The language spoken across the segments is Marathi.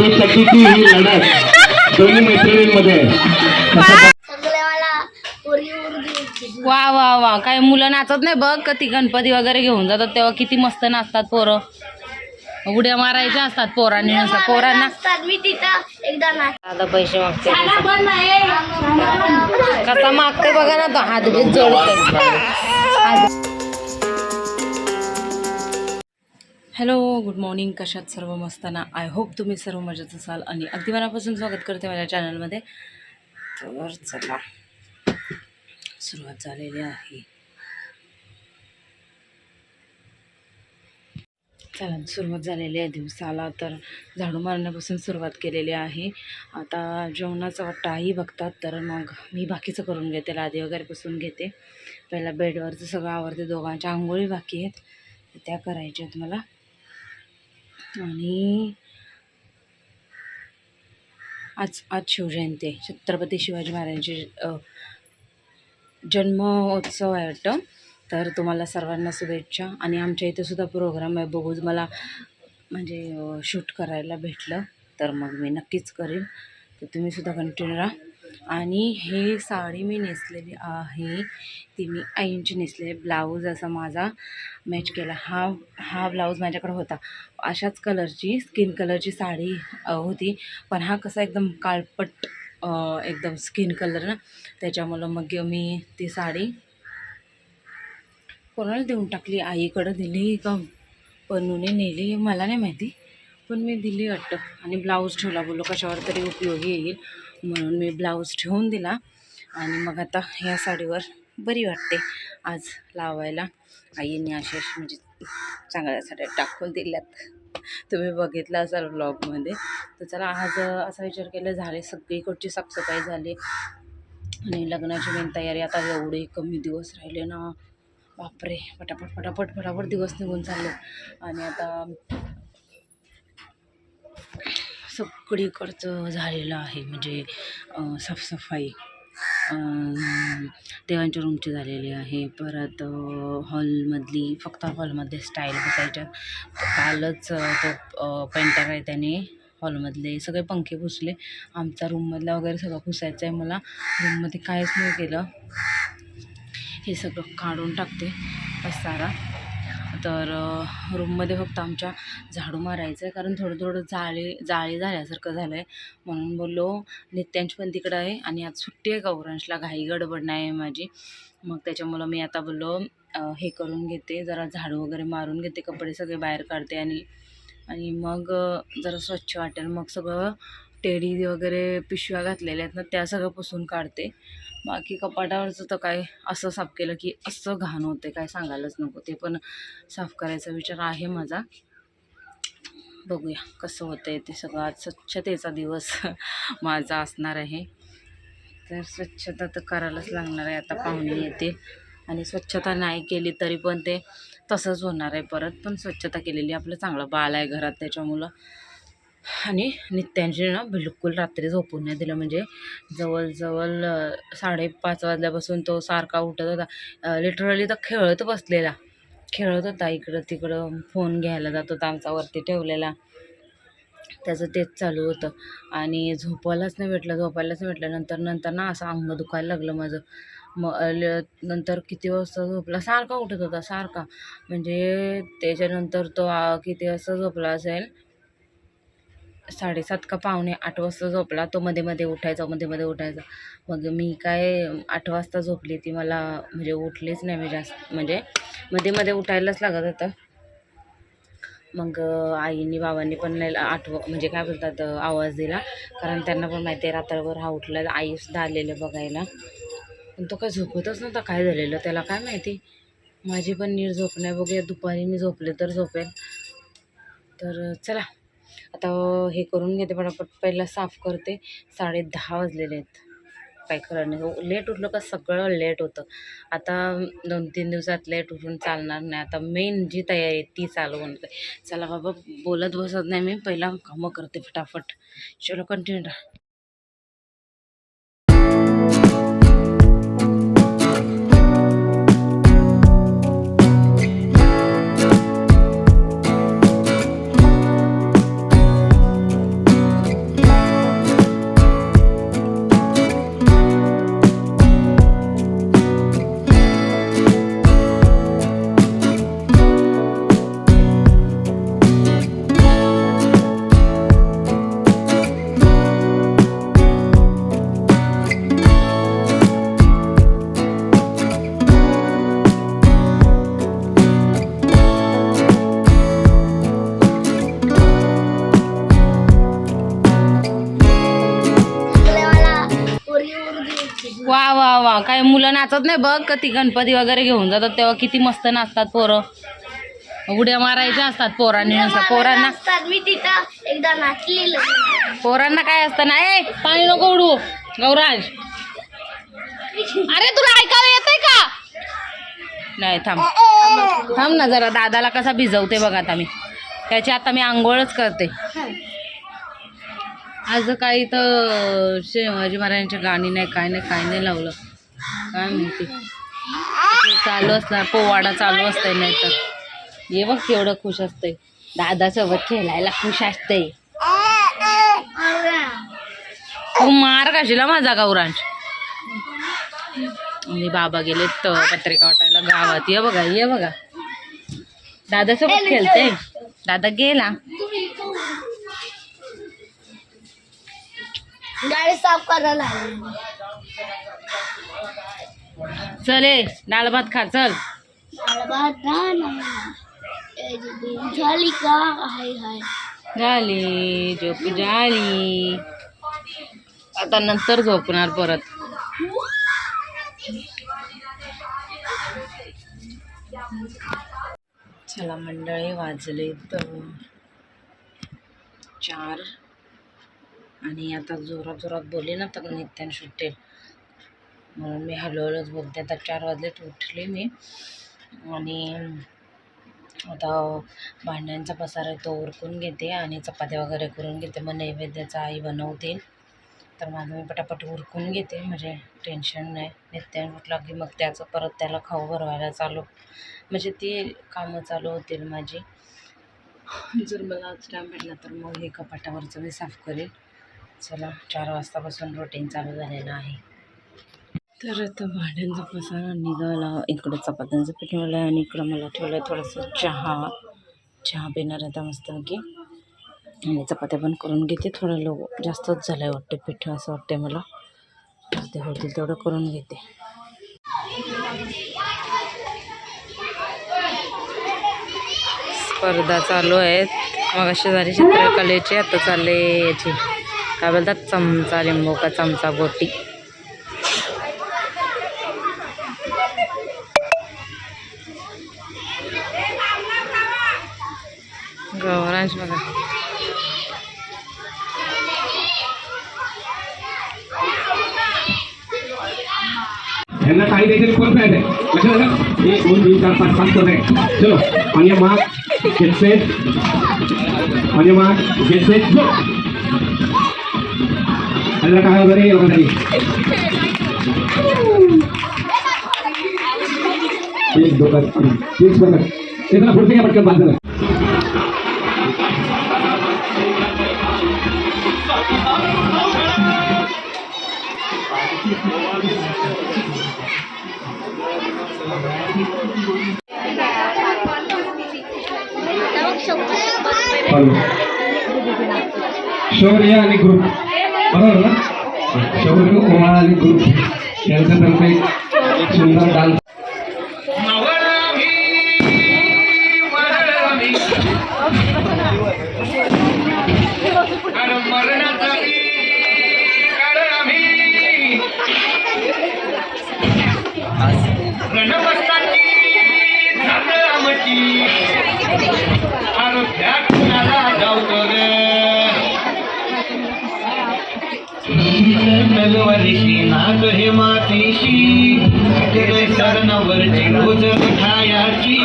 मातेसाठीची ही लढत दोन्ही मैत्रिणींमध्ये. वा वा वा. काय मुलं नाचत नाही बघ. कधी गणपती वगैरे घेऊन जातात तेव्हा किती मस्त नाचतात पोरं. उड्या मारायच्या असतात पोरांनी नुसतं. पोरांना असतात मी तिथं एकदा नाच आता पैसे मागते. कसा मागते बघा ना तो. हात जोडते हॅलो गुड मॉर्निंग. कशात सर्व मस्ताना आय होप तुम्ही सर्व मजेत असाल आणि अगदी मनापासून स्वागत करते माझ्या चॅनलमध्ये तर चला सुरुवात झालेली आहे. चला सुरुवात झालेली आहे दिवसाला. तर झाडू मारण्यापासून सुरुवात केलेली आहे. आता जेवणाचा वाटाही बघतात तर मग मी बाकीचं करून घेते. लादी वगैरे पुसून घेते. पहिला बेडवरचं सगळं आवडते दोघांच्या आंघोळी बाकी आहेत. त्या करायच्या आहेत मला. आणि आज आज शिवजयंती आहे. छत्रपती शिवाजी महाराजांची जन्मोत्सव आहे वाटतं. तर तुम्हाला सर्वांना शुभेच्छा. आणि आमच्या इथे सुद्धा प्रोग्राम आहे. बघूच मला म्हणजे शूट करायला भेटलं तर मग मी नक्कीच करेन. तर तुम्ही सुद्धा कंटिन्यू राहा. आणि हे साडी मी नेसलेली आहे. ती मी आईंची नेसलेली ब्लाऊज असा माझा मॅच केला. हा हा ब्लाऊज माझ्याकडे होता. अशाच कलरची स्किन कलरची साडी होती. पण हा कसा एकदम काळपट एकदम स्किन कलर ना त्याच्यामुळं मग मी ती साडी कोणाला देऊन टाकली? आईकडं दिली का? पन्नूने नेली? मला नाही माहिती. पण मी दिली अट्ट आणि ब्लाऊज ठेवला. बोललो कशावर तरी उपयोगी येईल. म्हणून मी ब्लाऊज ठेवून दिला. आणि मग आता ह्या साडीवर बरी वाटते आज लावायला. आईने अशा म्हणजे चांगल्या साड्या टाकून दिल्यात. तुम्ही बघितलं असाल ब्लॉगमध्ये तर चला आज असा विचार केला झाले सगळीकडची साफसफाई झाली. आणि लग्नाची मेन तयारी आता एवढे कमी दिवस राहिले ना. बापरे पटापट पटापट पटापट दिवस निघून चालले. आणि आता सगळीकडचं झालेलं आहे म्हणजे साफसफाई देवांच्या रूमची झालेली आहे. परत हॉलमधली फक्त हॉलमध्ये स्टाईल बसायच्या. कालच तो पेंटर आहे त्याने हॉलमधले सगळे पंखे पुसले. आमचा रूममधला वगैरे सगळं पुसायचं आहे मला. रूममध्ये काहीच नाही केलं. हे सगळं काढून टाकते. पसारा तर रूममध्ये फक्त आमच्या झाडू मारायचं आहे. कारण थोडं थोडं जाळी जाळी झाल्यासारखं झालं आहे म्हणून बोललो नित्यांश पण तिकडं आहे आणि आज सुट्टी आहे गौरांशला घाई गडबड नाही आहे माझी. मग त्याच्यामुळं मी आता बोललो हे करून घेते. जरा झाडू वगैरे मारून घेते कपडे सगळे बाहेर काढते आणि आणि मग जरा स्वच्छ वाटेल. मग सगळं टेडी वगैरे पिशव्या घातलेल्या आहेत ना त्या सगळं पुसून काढते. बाकी कपाटावरचं तर काय असं साफ केलं की असं घाण होते काय सांगायलाच नको. ते पण साफ करायचा विचार आहे माझा. बघूया कसं होतं आहे ते सगळं. आज स्वच्छतेचा दिवस माझा असणार आहे. तर स्वच्छता तर करायलाच लागणार आहे. आता पाहुणे येते आणि स्वच्छता नाही केली तरी पण ते तसंच होणार आहे परत. पण स्वच्छता केलेली आपलं चांगलं बाळ आहे घरात त्याच्यामुळं. आणि नित्यांशी ना बिलकुल रात्री झोपून नाही दिलं. म्हणजे जवळजवळ साडेपाच वाजल्यापासून तो सारखा उठत होता. लिटरली तर खेळत बसलेला. खेळत होता इकडं तिकडं फोन घ्यायला जात होता आमचा वरती ठेवलेला. त्याचं तेच चालू होतं. आणि झोपायलाच नाही भेटलं झोपायलाच नाही भेटलं. नंतर नंतर ना असं अंग दुखायला लागलं माझं. मग ल- नंतर किती वाजता झोपला? सारखा उठत होता सारखा. म्हणजे त्याच्यानंतर तो किती वाजता झोपला असेल? साडेसात का पावणे आठ वाजता झोपला तो मध्ये मध्ये उठायचा मध्ये मध्ये उठायचा. मग मी काय आठ वाजता झोपली ती मला म्हणजे उठलीच नाही मी जास्त. म्हणजे मध्ये मध्ये उठायलाच लागत होतं. मग आईनी बाबांनी पण नाही आठव म्हणजे काय बोलतात आवाज दिला. कारण त्यांना पण माहिती आहे रात्रभर हा उठला आईसुद्धा आलेलं बघायला. पण तो काय झोपतच नव्हता काय झालेलं त्याला काय माहिती? माझी पण नीट झोप नाही बघूया दुपारी मी झोपले तर झोपेल तर चला. आता हे करून घेते पटापट पहिला साफ करते. साडे दहा वाजलेले आहेत. काय खरं नाही. लेट उठलं का सगळं लेट होतं. आता दोन तीन दिवसात लेट उठून चालणार नाही. आता मेन जी तयारी आहे ती चालू म्हणते चला बाबा बोलत बसत नाही मी. पहिला कामं करते फटाफट. चलो कंटिन्यू राहा मुलं नाचत नाही बघ का ती गणपती वगैरे घेऊन जातात तेव्हा किती मस्त नाचतात पोरं. उड्या मारायच्या असतात पोरांनी नुसतं. पोरांना असतात. मी तिथं एकदा नाचलेलं. पोरांना काय असतं ना ए पाणी नको उडू. गौराज. अरे तुला ऐकायला येतंय का? नाही थांब. थांब ना जरा दादाला कसा भिजवते बघ आता मी. त्याची आता मी आंघोळच करते. आज काही तर शिवाजी महाराजांच्या गाणी नाही काय नाही काय नाही लावलं. काय माहिती? चालू असणार पोवाडा चालू असतंय नाही तर ये बघ केवढं खुश असतंय. दादासोबत खेळायला खुश असतंय. तू मार कशीला माझा गौरांश? आणि बाबा गेले तर पत्रिका वाटायला गावात. ये बघा ये बघा. दादासोबत खेळते दादा गेला. गाडी साफ करायला चल ए डाळ भात खा चल. झाली का? हाय हाय. झाली झोप झाली. आता नंतर झोपणार परत. चला मंडळी वाजले तर चार. आणि आता जोरात जोरात बोलले ना तर नित्यान सुटेल म्हणून मी हळूहळूच बोलते. आता चार वाजलेत उठले मी. आणि आता भांड्यांचा पसारा आहे तो उरकून घेते आणि चपात्या वगैरे करून घेते. मग नैवेद्याचा आई बनवतील. तर माझं मी पटापट उरकून घेते. म्हणजे टेन्शन नाही. नित्यान उठला की मग त्याचं परत त्याला खाऊ भरवायला चालू. म्हणजे ती कामं चालू होतील माझी. जर मला आज टाईम भेटला तर मग हे कपाटावरचं मी साफ करेल. चला चार वाजतापासून रुटीन चालू झालेलं आहे. तर आता भांड्यांचा पसारा निघाला इकडं चपात्यांचं पीठ ठेवलं आहे आणि इकडं मला ठेवलं आहे थोडंसं चहा. चहा पिणार आता मस्तपैकी. आणि चपात्या पण करून घेते थोडं लो जास्तच झालं आहे वाटते पीठ असं वाटते मला. ते होतील तेवढं करून घेते. स्पर्धा चालू आहेत. मग अशी झाली चित्रकलेची आता चालले याची. काय बोलतात? चमचा लिंबू का चमचा गोटी गौरांश बघा यांना काही द्यायचे कोण नाही द्यायचे. लक्षात आलं? एक दोन तीन चार पाच पाच आहे चलो. आणि माग गेट सेट. आणि माग गेट सेट. गो आणि काय वगैरे ये लोकांसाठी एक दोघात तीन बघा ते त्याला पुढचे काय पटकन बांधलं आता मग शंभर शंभर रुपये हॅलो शौर्य आणि ग्रुप बरोबर ना शौर्य गेले सरणावरची रोज खायाची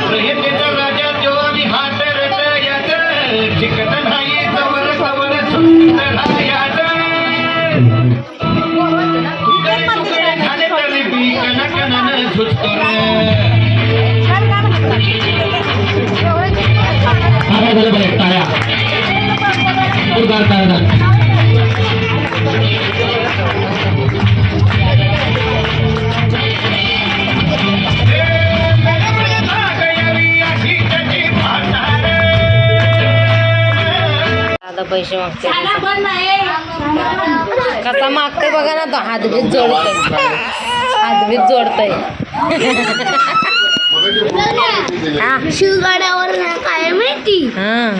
प्रयतेचा राजा तो आम्ही हात रटयाच चिकट नाही जवळ जवळ झुंज राहायाच तुकडे तुकडे झाले तरी बी कणाकणानं झुजतो टाळ्या टाळ्या पैसे मागते कसा मागते बघा ना तो हातबीत जोडतोय. हातबीत जोडतोय. हा. शिवगडावर काय माहिती? हां.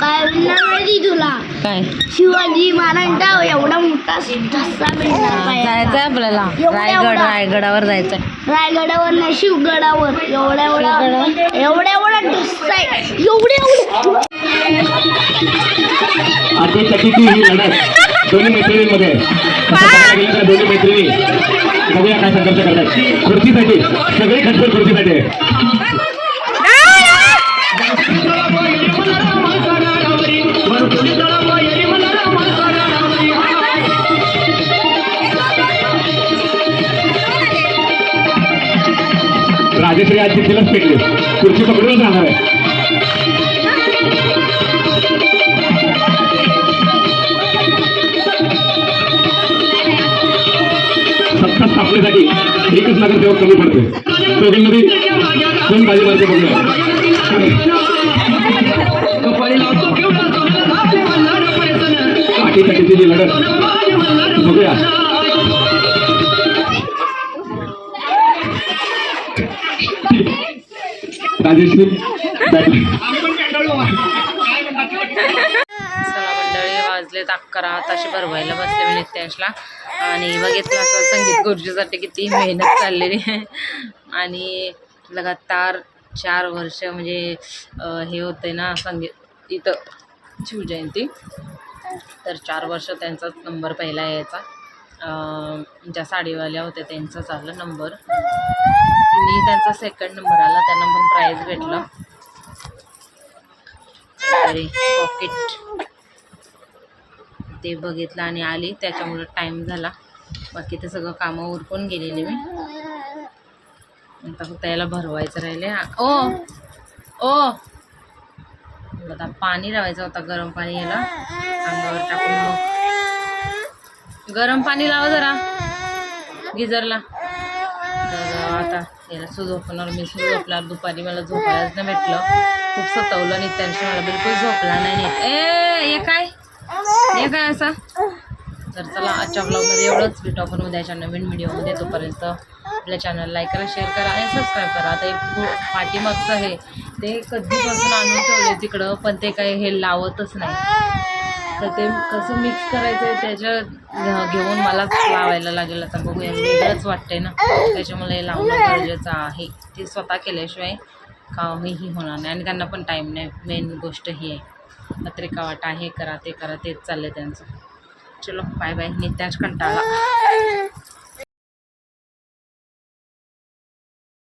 काय माहिती तुला? काय? शिवाजी महाराजांचा एवढा मोठा. जायचं आपल्याला. एवढा रायगड एवढा. रायगडावर जायचं रायगडावर नाही शिवगडावर. एवढ्या एवढा एवढ्या एवढा ठसा आहे एवढ्या आजची चकीची ही लढत दोन्ही मैत्रिणींमध्ये आहे. दोन्ही मैत्रिणी. बघूया काय संघर्ष करतात. खुर्चीसाठी सगळे खटपट खुर्चीसाठी. आहे. राजेश्री आज जिद्दीलाच पेटली खुर्ची पकडूनच राहणार आहे. सत्ता स्थापनेसाठी एकच नगरसेवक कमी पडते दोघींमध्ये कोण बाजी मारते बघूया पाठीसाठीची जी लढत बघूया राजेश्री बॅटरी चला मंडळी वाजलेत अकरा ताशी भरवायला बसले मी नित्याशला. आणि बघितलं असं संगीत गुरुजीसाठी किती मेहनत चाललेली आहे. आणि लगातार चार वर्ष म्हणजे हे होते ना संगीत इथं शिवजयंती तर चार वर्ष त्यांचाच नंबर पहिला यायचा ज्या साडीवाल्या होत्या त्यांचाच आला नंबर. मी त्यांचा सेकंड नंबर आला त्यांना पण प्राईज भेटलं. तरी पॉकेट ते बघितलं आणि आली. त्याच्यामुळं टाईम झाला. बाकी ते सगळं कामं उरकून गेलेली मी. आता फक्त याला भरवायचं राहिले ओ! ओ! आता पाणी लावायचं होता गरम पाणी याला. अंगावर टाकून मग. गरम पाणी लावा जरा. गिझरला तर आता याला सुझोपणार मी सुझोपला दुपारी मला झोपायलाच नाही भेटलं. खूप सतवलं आणि त्यांच्या मला बिलकुल झोपला नाही ए ये काय? हे काय असं? तर चला आजच्या ब्लॉगमध्ये एवढंच. भेटू आपण उद्याच्या नवीन व्हिडिओमध्ये तोपर्यंत आपल्या चॅनल लाईक करा शेअर करा आणि सबस्क्राईब करा. आता एक पाठीमागचं हे ते कधीपासून आणून ठेवले तिकडं पण ते काही हे लावतच नाही. तर ते कसं मिक्स करायचं आहे त्याच्या घेऊन मलाच लावायला लागेल. आता बघूया वेगळंच वाटतंय ना. त्याच्यामुळे हे लावणं गरजेचं आहे. ते स्वतः केल्याशिवाय कामही होणार नाही आणि त्यांना पण टाईम नाही. मेन गोष्ट ही आहे. पत्रिका वाटा हे करा ते करा तेच चाललंय त्यांचं. चलो बाय बाय नित्याच कंटाळा.